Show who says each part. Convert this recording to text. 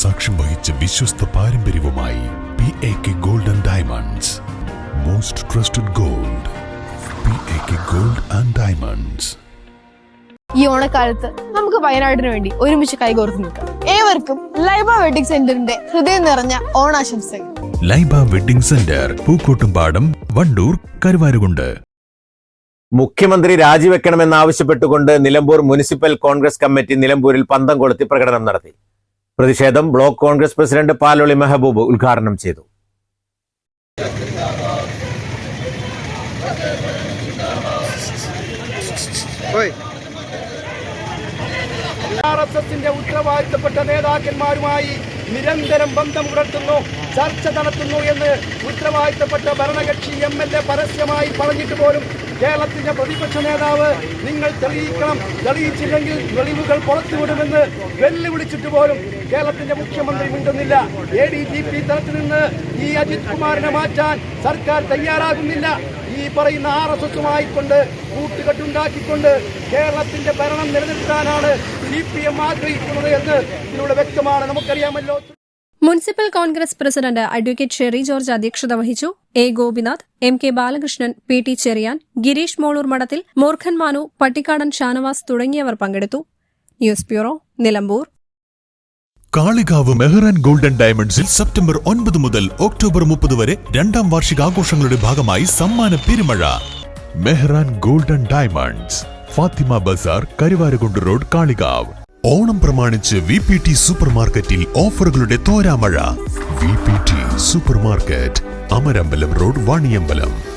Speaker 1: സാക്ഷ്യം വഹിച്ച വിശ്വസ്ത പാരമ്പര്യവുമായി P A K gold and diamonds most trusted gold P A K gold and diamonds
Speaker 2: ഈ ഓണക്കാലത്ത് നമുക്ക് വയനാടിന് വേണ്ടി ഒരുമിച്ച് കൈകോർത്ത് നിൽക്കാം. ഏവർക്കും ലൈബ വെഡിങ് സെന്ററിന്റെ ഹൃദയം നിറഞ്ഞ ഓണാശംസകൾ.
Speaker 1: Laiba wedding centre Pookkottumpadam Wandoor Karuvarakundu.
Speaker 3: മുഖ്യമന്ത്രി രാജിവെക്കണമെന്നാവശ്യപ്പെട്ടുകൊണ്ട് നിലമ്പൂർ മുനിസിപ്പൽ കോൺഗ്രസ് കമ്മിറ്റി നിലമ്പൂരിൽ പന്തം കൊളുത്തി പ്രകടനം നടത്തി. പ്രതിഷേധം ബ്ലോക്ക് കോൺഗ്രസ് പ്രസിഡന്റ് പാലോളി മെഹബൂബ് ഉദ്ഘാടനം ചെയ്തു.
Speaker 4: ഉത്തരവാദിത്തപ്പെട്ട നേതാക്കന്മാരുമായി നിരന്തരം ബന്ധം പുലർത്തുന്നു ചർച്ച നടത്തുന്നു എന്ന് ഉത്തരവാദിത്തപ്പെട്ട ഭരണകക്ഷി എം എൽ എ പരസ്യമായി പറഞ്ഞിട്ട് പോലും കേരളത്തിന്റെ പ്രതിപക്ഷ നേതാവ് നിങ്ങൾ തെളിയിക്കണം തെളിയിച്ചില്ലെങ്കിൽ തെളിവുകൾ പുറത്തുവിടുമെന്ന് വെല്ലുവിളിച്ചിട്ട് പോലും കേരളത്തിന്റെ മുഖ്യമന്ത്രി മിണ്ടുന്നില്ല. എ ഡി ജി പി തലത്തിൽ നിന്ന് ഈ അജിത് കുമാറിനെ മാറ്റാൻ സർക്കാർ തയ്യാറാകുന്നില്ല. ഈ പറയുന്ന ആർ എസ് എസുമായി കൊണ്ട് കൂട്ടുകെട്ടുണ്ടാക്കിക്കൊണ്ട് കേരളത്തിന്റെ ഭരണം നിലനിർത്താനാണ് സി പി എം ആഗ്രഹിക്കുന്നത് എന്ന് ഇതിലൂടെ വ്യക്തമാണ്. നമുക്കറിയാമല്ലോ.
Speaker 5: Municipal Congress president advocate Sherry George അധ്യക്ഷത വഹിച്ചു. A Gopinath M K Balakrishnan P T Cheriyan Gireesh Moloor Madathil Moorkhan Manu Pattikkadan Shanavas തുടങ്ങിയവർ പങ്കെടുത്തു. News bureau Nilambur.
Speaker 1: Kalikavu Mehran golden ഡയമണ്ട്സിൽ സെപ്റ്റംബർ ഒൻപത് മുതൽ ഒക്ടോബർ മുപ്പത് വരെ രണ്ടാം വാർഷിക ആഘോഷങ്ങളുടെ ഭാഗമായി സമ്മാന പെരുമഴ. Mehran golden diamonds Fathima Bazar Karuvarakundu road Kalikavu. Onam പ്രമാണിച്ച് വി പി ടി സൂപ്പർ മാർക്കറ്റിൽ ഓഫറുകളുടെ തോരാമഴ. V P T super market Amarambalam road Vaniyambalam.